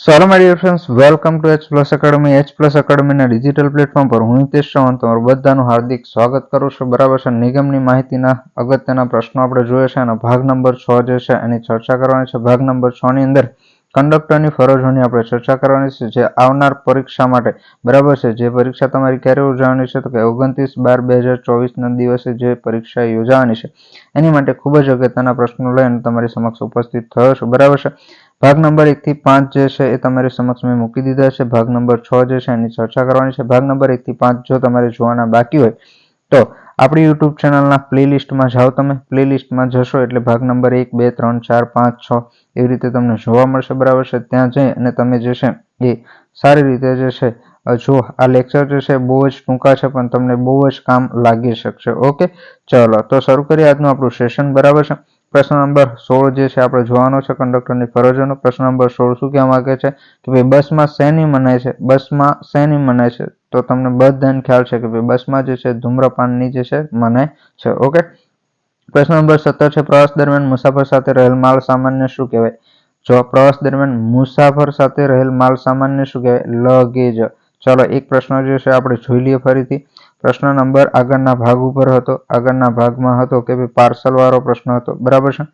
Solo my friends welcome to H plus academy H plus એકેડમીના digital platform પર હું હિતેશ ચૌહાણ તમારું બધાનું હાર્દિક સ્વાગત કરું છું. બરાબર છે, નિગમની માહિતીના અગત્યના પ્રશ્નો આપણે જોઈએ છે અને ભાગ નંબર છ જે છે એની ચર્ચા કરવાની છે. ભાગ નંબર છની અંદર કંડક્ટરની ફરજોની આપણે ચર્ચા કરવાની છે, જે આવનાર પરીક્ષા માટે. બરાબર છે, જે પરીક્ષા તમારી ક્યારે યોજાવાની છે તો કે ઓગણત્રીસ બાર બે હજાર ચોવીસના દિવસે જે પરીક્ષા યોજાવાની છે. એની માટે ખૂબ જ અગત્યના પ્રશ્નો લઈને તમારી સમક્ષ ઉપસ્થિત થયો છું. બરાબર છે ભાગ નંબર એક થી પાંચ જે છે એ તમારી સમક્ષ મેં મૂકી દીધા છે. ભાગ નંબર છ જે છે એની ચર્ચા કરવાની છે. ભાગ નંબર એક થી પાંચ જો તમારે જોવાના બાકી હોય, તો આપણી યુટ્યુબ ચેનલના પ્લેલિસ્ટમાં જાઓ તમે. પ્લેલિસ્ટમાં જશો એટલે ભાગ નંબર એક, બે, ત્રણ, ચાર, પાંચ, છ એવી રીતે તમને જોવા મળશે બરાબર છે. ત્યાં જઈ અને તમે જે છે એ સારી રીતે જે છે, જો આ લેક્ચર જે છે બહુ જ ટૂંકા છે, પણ તમને બહુ જ કામ લાગી શકશે. ઓકે? ચલો, તો શરૂ કરીએ આજનું આપણું સેશન બરાબર છે? પ્રશ્ન નંબર સોળ જે છે આપણે જોવાનો છે કંડક્ટરની ફરજોનો, પ્રશ્ન નંબર સોળ શું કહેવા માંગે છે? કે ભાઈ બસમાં શેની મનાય છે? બસમાં શેની મનાય છે? તો તમને બધાને ખ્યાલ છે કે ભાઈ બસમાં જે છે ધૂમ્રપાનની જે છે મનાય છે, ઓકે? પ્રશ્ન નંબર સત્તર છે પ્રવાસ દરમિયાન મુસાફર સાથે રહેલ માલ સામાન્ય શું કહેવાય? જો પ્રવાસ દરમિયાન મુસાફર સાથે રહેલ માલ સામાનને શું કહેવાય? લગેજ. ચલો એક પ્રશ્ન જે છે આપણે જોઈ લઈએ ફરીથી. પ્રશ્ન નંબર આગળના ભાગ ઉપર હતો. આગળના ભાગમાં હતો કે ભાઈ પાર્સલ વાળો પ્રશ્ન હતો. બરાબર છે?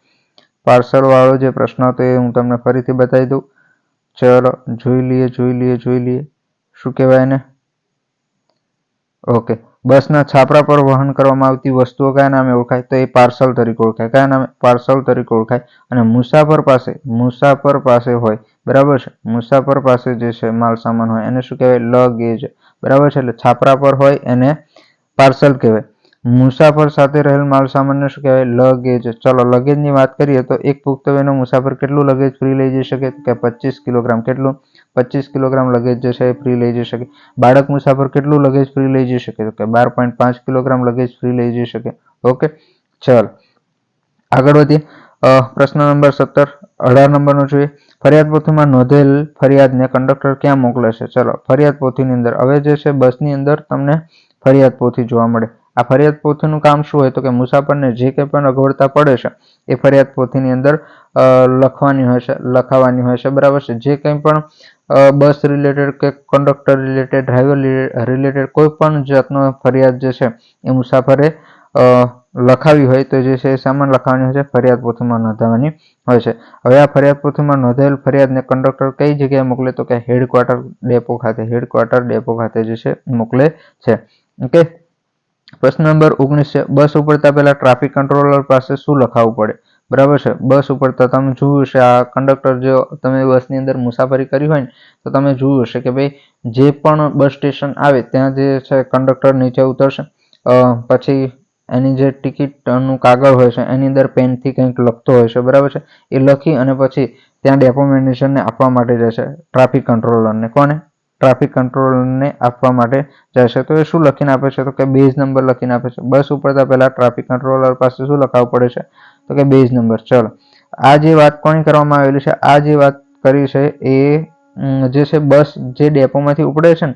પાર્સલ વાળો જે પ્રશ્ન હતો એ હું તમને ફરીથી બતાવી દઉં. ચલો, જોઈ લઈએ જોઈ લઈએ જોઈ લઈએ. શું કહેવાય એને? ઓકે બસના છાપરા પર વહન કરવામાં આવતી વસ્તુઓ કયા નામે ઓળખાય? તો એ પાર્સલ તરીકે ઓળખાય. કયા નામે? પાર્સલ તરીકે ઓળખાય. અને મુસાફર પાસે મુસાફર પાસે હોય. બરાબર છે? મુસાફર પાસે જે છે માલ સામાન હોય. એને શું કહેવાય? લગેજ બરાબર છે? એટલે છાપરા પર હોય એને પાર્સલ કહેવાય. મુસાફર સાથે રહેલ માલ સામાનને શું કહેવાય? લગેજ ચલો લગેજની વાત કરીએ તો એક પુખ્ત મુસાફર કેટલું લગેજ ફ્રી લઈ જઈ શકે? કે પચીસ કિલોગ્રામ. કેટલું? પચીસ કિલોગ્રામ લગેજ જે છે એ ફ્રી લઈ જઈ શકે. બાળક મુસાફર કેટલું લગેજ ફ્રી લઈ જઈ શકે? તો કે બાર પોઈન્ટ પાંચ કિલોગ્રામ લગેજ ફ્રી લઈ જઈ શકે. ઓકે ચલ. આગળ વધીએ પ્રશ્ન નંબર સત્તર, અઢાર નંબરનો જોઈએ ફરિયાદ પોથીમાં નોંધેલ ફરિયાદને કંડક્ટર ક્યાં મોકલે છે? ચલો, ફરિયાદ પોથીની અંદર. હવે જે છે, બસની અંદર તમને ફરિયાદ પોથી જોવા મળે. આ ફરિયાદ પોથીનું કામ શું હોય? તો કે મુસાફરને જે કંઈ પણ અગવડતા પડે છે, એ ફરિયાદ પોથીની અંદર લખવાની હોય છે, લખાવાની હોય છે. બરાબર છે? જે કંઈ પણ બસ રિલેટેડ કે કંડક્ટર રિલેટેડ, ડ્રાઈવર રિલેટેડ કોઈ પણ જાતનો ફરિયાદ જે છે, એ મુસાફરે લખાવી હોય તો જે છે સામાન લખાવાની હોય છે, ફરિયાદ પોથીમાં નોંધાવવાની હોય છે. હવે આ ફરિયાદ પોથીમાં નોંધાયેલ ફરિયાદને કંડક્ટર કઈ જગ્યાએ મોકલે? તો કે હેડક્વાર્ટર ડેપો ખાતે, હેડક્વાર્ટર ડેપો ખાતે જે છે મોકલે છે. ઓકે પ્રશ્ન નંબર ઓગણીસ છે, બસ ઉપડતા પહેલા ટ્રાફિક કંટ્રોલર પાસે શું લખાવવું પડે? બરાબર છે, બસ ઉપડતા તમે જોયું હશે, આ કંડક્ટર જો તમે બસની અંદર મુસાફરી કરી હોય ને, તો તમે જોયું હશે કે ભાઈ જે પણ બસ સ્ટેશન આવે, ત્યાં જે છે કંડક્ટર નીચે ઉતરશે. પછી એની જે ટિકિટનું કાગળ હોય છે, એની અંદર પેનથી કંઈક લખતો હોય છે, બરાબર છે? એ લખી અને પછી ત્યાં ડેપો આપવા માટે છે, ટ્રાફિક કંટ્રોલરને. કોને? ટ્રાફિક કંટ્રોલરને આપવા માટે છે. તો એ શું લખીને આપે છે? તો કે બેઝ નંબર લખીને આપે છે. બસ ઉપડતા પહેલાં ટ્રાફિક કંટ્રોલર પાસે શું લખાવવું પડે છે? તો કે બેઝ નંબર. ચલો. આ જે વાત કોની કરવામાં આવેલી છે? આ જે વાત કરી છે એ જે છે બસ જે ડેપોમાંથી ઉપડે છે ને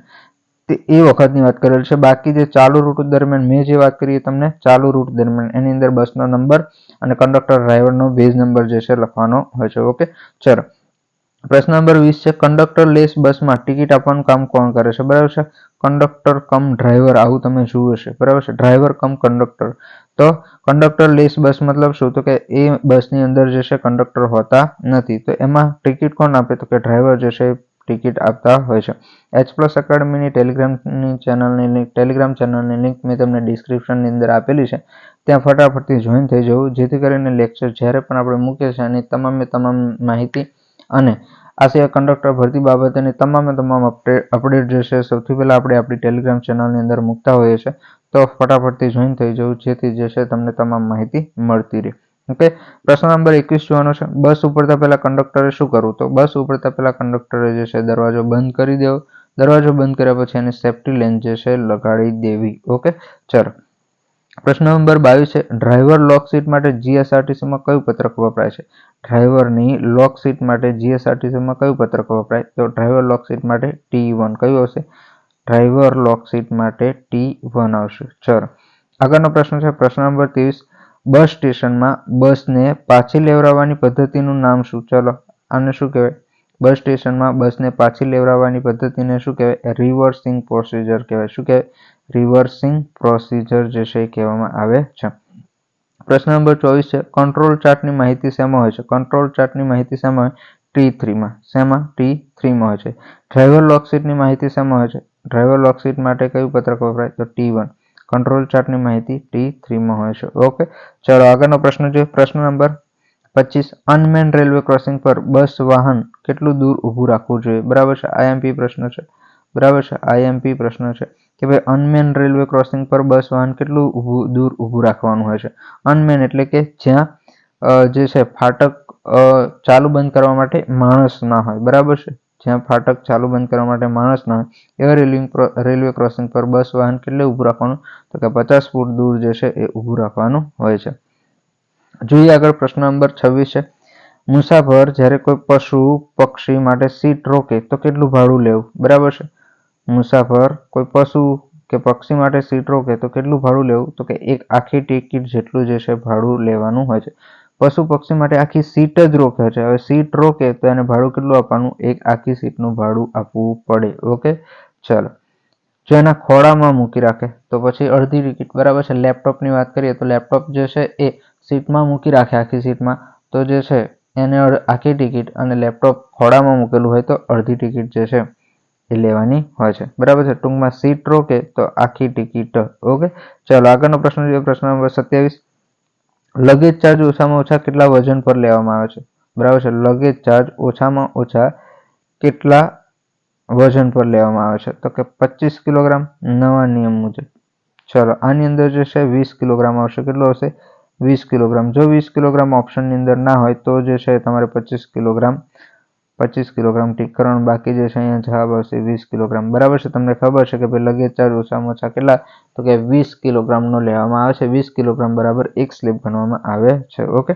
તે એ વખતની વાત કરેલ છે. બાકી જે ચાલુ રૂટ દરમિયાન મેં જે વાત કરી તમને ચાલુ રૂટ દરમિયાન, એની અંદર બસનો નંબર અને કંડક્ટર ડ્રાઈવરનો બેઝ નંબર જે છે લખવાનો હોય છે. ઓકે ચલો. પ્રશ્ન નંબર વીસ છે. કંડક્ટર લેસ બસમાં ટિકિટ આપવાનું કામ કોણ કરે છે? બરાબર છે? કંડક્ટર કમ ડ્રાઈવર આવું તમે જોયું હશે બરાબર છે? ડ્રાઈવર કમ કંડક્ટર તો કંડક્ટર લેસ બસ મતલબ શું? તો કે એ બસની અંદર જે છે કંડક્ટર હોતા નથી. તો એમાં ટિકિટ કોણ આપે? તો કે ડ્રાઈવર જે છે ટિકિટ આપતા હોય છે. એચ પ્લસ એકેડમીની ટેલિગ્રામની ચેનલની લિંક ટેલિગ્રામ ચેનલની લિંક મેં તમને ડિસ્ક્રિપ્શનની અંદર આપેલી છે. ત્યાં ફટાફટથી જોઈન થઈ જવું. જેથી કરીને લેક્ચર જ્યારે પણ આપણે મૂકીએ છીએ એની તમામે તમામ માહિતી અને આ સિવાય કંડક્ટર ભરતી બાબતેની તમામે તમામ અપડેટ જે છે, સૌથી પહેલાં આપણે આપણી ટેલિગ્રામ ચેનલની અંદર મૂકતા હોઈએ છીએ. તો ફટાફટથી જોઈન થઈ જવું. જેથી જે છે તમને તમામ માહિતી મળતી રહે. ઓકે પ્રશ્ન નંબર એકવીસ જોવાનો છે. બસ ઉપડતા પહેલા કંડક્ટરે શું કરવું? તો બસ ઉપડતા પહેલા કંડક્ટરે જે છે, દરવાજો બંધ કરી દેવો. દરવાજો બંધ કર્યા પછી એની સેફ્ટી લેન્સ જે છે, લગાડી દેવી. ઓકે ચલો. પ્રશ્ન નંબર બાવીસ છે. ડ્રાઈવર લોક સીટ માટે જીએસઆરટીસીમાં કયું પત્રક વપરાય છે? ડ્રાઈવરની લોક સીટ માટે જીએસઆરટીસીમાં કયું પત્રક વપરાય? તો ડ્રાઈવર લોક સીટ માટે ટી વન કયું આવશે? ડ્રાઈવર લોક સીટ માટે ટી વન આવશે. ચલો. આગળનો પ્રશ્ન છે. પ્રશ્ન નંબર ત્રેવીસ. બસ સ્ટેશનમાં બસને પાછી લેવડાવવાની પદ્ધતિનું નામ શું? ચલો, આને શું કહેવાય? બસ સ્ટેશનમાં બસને પાછી લેવડાવવાની પદ્ધતિને શું કહેવાય? રિવર્સિંગ પ્રોસિજર કહેવાય. શું કહેવાય? રિવર્સિંગ પ્રોસિજર જે છે એ કહેવામાં આવે છે. પ્રશ્ન નંબર ચોવીસ છે. કંટ્રોલ ચાર્ટની માહિતી શેમાં હોય છે? કંટ્રોલ ચાર્ટની માહિતી શેમાં હોય? ટી થ્રીમાં. શેમાં? ટી થ્રીમાં હોય છે. ડ્રાઈવર લોકશીટની માહિતી શેમાં હોય છે? ડ્રાઈવર લોકશીટ માટે કયું પત્રક વપરાય? તો ટી વન. કંટ્રોલ ચાર્ટની માહિતી ટી થ્રીમાં હોય છે. ઓકે, ચલો આગળનો પ્રશ્ન છે પ્રશ્ન નંબર પચીસ. અનમેન રેલવે ક્રોસિંગ પર બસ વાહન કેટલું દૂર ઊભું રાખવું જોઈએ? બરાબર છે. આઈએમપી પ્રશ્ન છે. બરાબર છે. આઈએમપી પ્રશ્ન છે કે ભાઈ, અનમેન રેલવે ક્રોસિંગ પર બસ વાહન કેટલું દૂર ઊભું રાખવાનું હોય છે? અનમેન એટલે કે જ્યાં જે છે, ફાટક ચાલુ બંધ કરવા માટે માણસ ના હોય. બરાબર છે? જ્યાં ફાટક ચાલુ બંધ કરવા માટે માણસ ના એવા રેલવે રેલવે ક્રોસિંગ પર બસ, વાહન કેટલે ઊભું રાખવાનું? તો કે પચાસ ફૂટ દૂર જે છે એ ઊભું રાખવાનું હોય છે. જોઈએ આગળ પ્રશ્ન નંબર છવ્વીસ છે. મુસાફર જ્યારે કોઈ પશુ, પક્ષી માટે સીટ રોકે તો કેટલું ભાડું લેવું? બરાબર છે. મુસાફર કોઈ પશુ કે પક્ષી માટે સીટ રોકે તો કેટલું ભાડું લેવું? તો કે એક આખી ટિકિટ જેટલું જે છે ભાડું લેવાનું હોય છે. પશુ પક્ષી માટે આખી સીટ જ રોકે છે. હવે સીટ રોકે તો એને ભાડું કેટલું આપવાનું? એક આખી સીટનું ભાડું આપવું પડે. ઓકે? ચાલો. જો એના ખોળામાં મૂકી રાખે, તો પછી અડધી ટિકિટ બરાબર છે? લેપટોપની વાત કરીએ તો લેપટોપ જે છે એ સીટમાં મૂકી રાખે આખી સીટમાં તો જે છે, એને આખી ટિકિટ અને લેપટોપ ખોળામાં મૂકેલું હોય તો અડધી ટિકિટ જે છે એ લેવાની હોય છે. બરાબર છે? ટૂંકમાં સીટ રોકે તો આખી ટિકિટ ઓકે? ચાલો, આગળનો પ્રશ્ન જોઈએ. પ્રશ્ન નંબર સત્યાવીસ. લગેજ ચાર્જ ઓછામાં ઓછા કેટલા વજન પર લેવામાં આવે છે? બરાબર છે. લગેજ ચાર્જ ઓછામાં ઓછા કેટલા વજન પર લેવામાં આવે છે? તો કે પચીસ કિલોગ્રામ નવા નિયમ મુજબ. ચલો, આની અંદર જે છે વીસ કિલોગ્રામ આવશે. કેટલો હશે વીસ કિલોગ્રામ. જો વીસ કિલોગ્રામ ઓપ્શનની અંદર ના હોય તો જે છે તમારે પચીસ કિલોગ્રામ પચીસ કિલોગ્રામ ટીકરણ બાકી જે છે અહીંયા જવાબ આવશે વીસ કિલોગ્રામ. બરાબર છે, તમને ખબર છે કે ભાઈ લગેજ ચાર્જ ઓછામાં ઓછા કેટલા? તો કે વીસ કિલોગ્રામનો લેવામાં આવે છે. વીસ કિલોગ્રામ બરાબર એક સ્લીપ ગણવામાં આવે છે. ઓકે?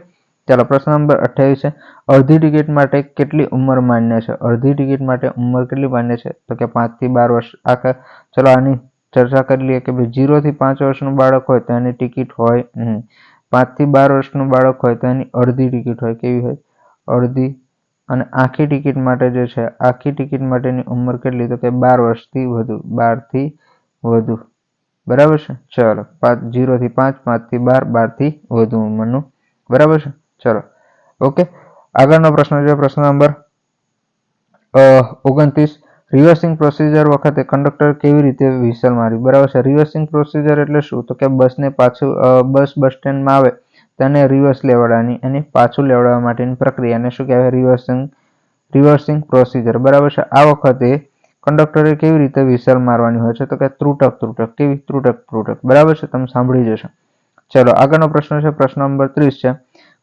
ચાલો, પ્રશ્ન નંબર અઠ્યાવીસ છે. અડધી ટિકિટ માટે કેટલી ઉંમર માન્ય છે? અડધી ટિકિટ માટે ઉંમર કેટલી માન્ય છે? તો કે પાંચથી બાર વર્ષ. આખા, ચલો, આની ચર્ચા કરી લઈએ કે ભાઈ જીરોથી પાંચ વર્ષનું બાળક હોય તો એની ટિકિટ હોય નહીં પાંચથી બાર વર્ષનું બાળક હોય તો એની અડધી ટિકિટ હોય. કેવી હોય? અડધી અને આખી ટિકિટ માટે જે છે, આખી ટિકિટ માટેની ઉંમર કેટલી? તો કે બાર વર્ષથી વધુ, બારથી વધુ. બરાબર છે? ચલો, પાંચ, જીરોથી પાંચ, પાંચથી બાર, બારથી વધુ ઉંમરનું. બરાબર છે? ચલો. ઓકે. આગળનો પ્રશ્ન છે, પ્રશ્ન નંબર ઓગણત્રીસ. રિવર્સિંગ પ્રોસિજર વખતે કંડક્ટર કેવી રીતે વિસલ મારી બરાબર છે? રિવર્સિંગ પ્રોસિજર એટલે શું? તો કે બસને પાછું બસ બસ સ્ટેન્ડમાં આવે તેને રિવર્સ લેવડાવવાની એની પાછું લેવડાવવા માટેની પ્રક્રિયાને શું કહેવાય? રિવર્સિંગ રિવર્સિંગ પ્રોસિજર બરાબર છે? આ વખતે કંડક્ટરે કેવી રીતે વિસલ મારવાની હોય છે? તો કે ત્રુટક ત્રુટક. કેવી? ત્રુટક ત્રુટક. બરાબર છે? તમે સાંભળી જશો. ચલો, આગળનો પ્રશ્ન છે, પ્રશ્ન નંબર ત્રીસ છે.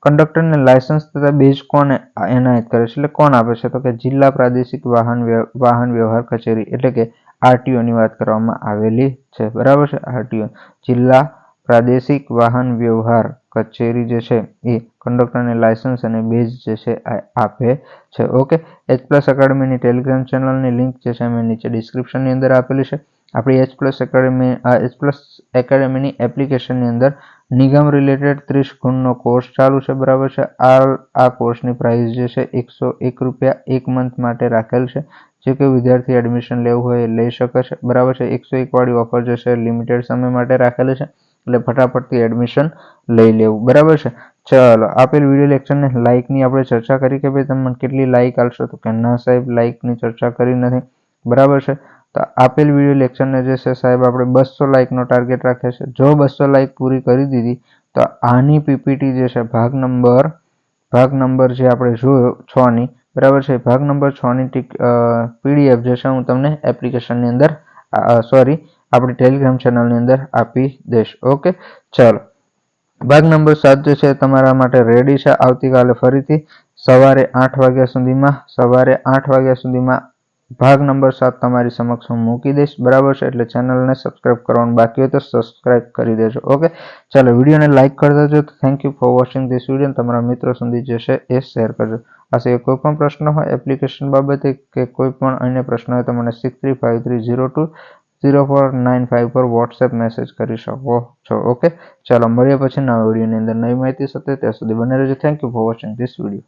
કંડક્ટરને લાયસન્સ તથા બેજ કોને એનાયત કરે છે? એટલે કોણ આપે છે? તો કે જિલ્લા પ્રાદેશિક વાહન વાહન વ્યવહાર કચેરી. એટલે કે આરટીઓની વાત કરવામાં આવેલી છે. બરાબર છે? આરટીઓ. જિલ્લા પ્રાદેશિક વાહન વ્યવહાર કચેરી જે છે એ કંડક્ટરને લાયસન્સ અને બેજ જે છે આપે છે. ઓકે? એચ પ્લસ એકેડમીની ટેલિગ્રામ ચેનલની લિંક જે છે મેં નીચે ડિસ્ક્રિપ્શનની અંદર આપેલી છે. આપણી H plus academy H plus એકેડમીની એપ્લિકેશનની અંદર નિગમ રિલેટેડ ત્રીસ ગુણનો કોર્સ ચાલુ છે, બરાબર છે. આ આ કોર્સની પ્રાઇસ જે છે એકસો એક રૂપિયા એક મંથ માટે રાખેલ છે. જે કોઈ વિદ્યાર્થી એડમિશન લેવું હોય એ લઈ શકે છે. બરાબર છે. એકસો એકવાળી ઓફર જે છે લિમિટેડ સમય માટે રાખેલી છે. એટલે ફટાફટથી એડમિશન લઈ લેવું. બરાબર છે? ચલો, આપેલ વીડિયો લેક્ચરને લાઇકની આપણે ચર્ચા કરી કે ભાઈ તમને કેટલી લાઇક આપશો તો કે ના સાહેબ લાઇકની ચર્ચા કરી નથી. બરાબર છે? તો આપેલ વીડિયો લેક્ચરને જે છે સાહેબ, આપણે બસો લાઇકનો ટાર્ગેટ રાખે છે. જો બસો લાઇક પૂરી કરી દીધી, તો આની પીપીટી જે છે, ભાગ નંબર ભાગ નંબર જે આપણે જોયો છની બરાબર છે? ભાગ નંબર છની પીડીએફ જે છે, હું તમને એપ્લિકેશનની અંદર સોરી આપણી ટેલિગ્રામ ચેનલની અંદર આપી દઈશ ઓકે ચાલો. ભાગ નંબર સાત જે છે તમારા માટે રેડી છે. આવતીકાલે ફરીથી સવારે આઠ વાગ્યા સુધીમાં, સવારે આઠ વાગ્યા સુધીમાં ભાગ નંબર સાત તમારી સમક્ષ હું મૂકી દઈશ. બરાબર છે? એટલે ચેનલને સબસ્ક્રાઇબ કરવાનું બાકી હોય તો સબસ્ક્રાઇબ કરી દેજો. ઓકે ચાલો, વિડીયોને લાઇક કરી દેજો. Thank you for watching this video તમારા મિત્રો સુધી જે છે એ શેર કરજો. આ સિવાય કોઈ પણ પ્રશ્ન હોય એપ્લિકેશન બાબતે કે કોઈ પણ અન્ય પ્રશ્ન હોય તો મને six three five three zero two zero four nine five પર વોટ્સએપ મેસેજ કરી શકો છો ઓકે ચાલો મળીએ પછી નવા વિડીયોની અંદર નવી માહિતી સાથે, ત્યાં સુધી બને રહેજો. Thank you for watching this video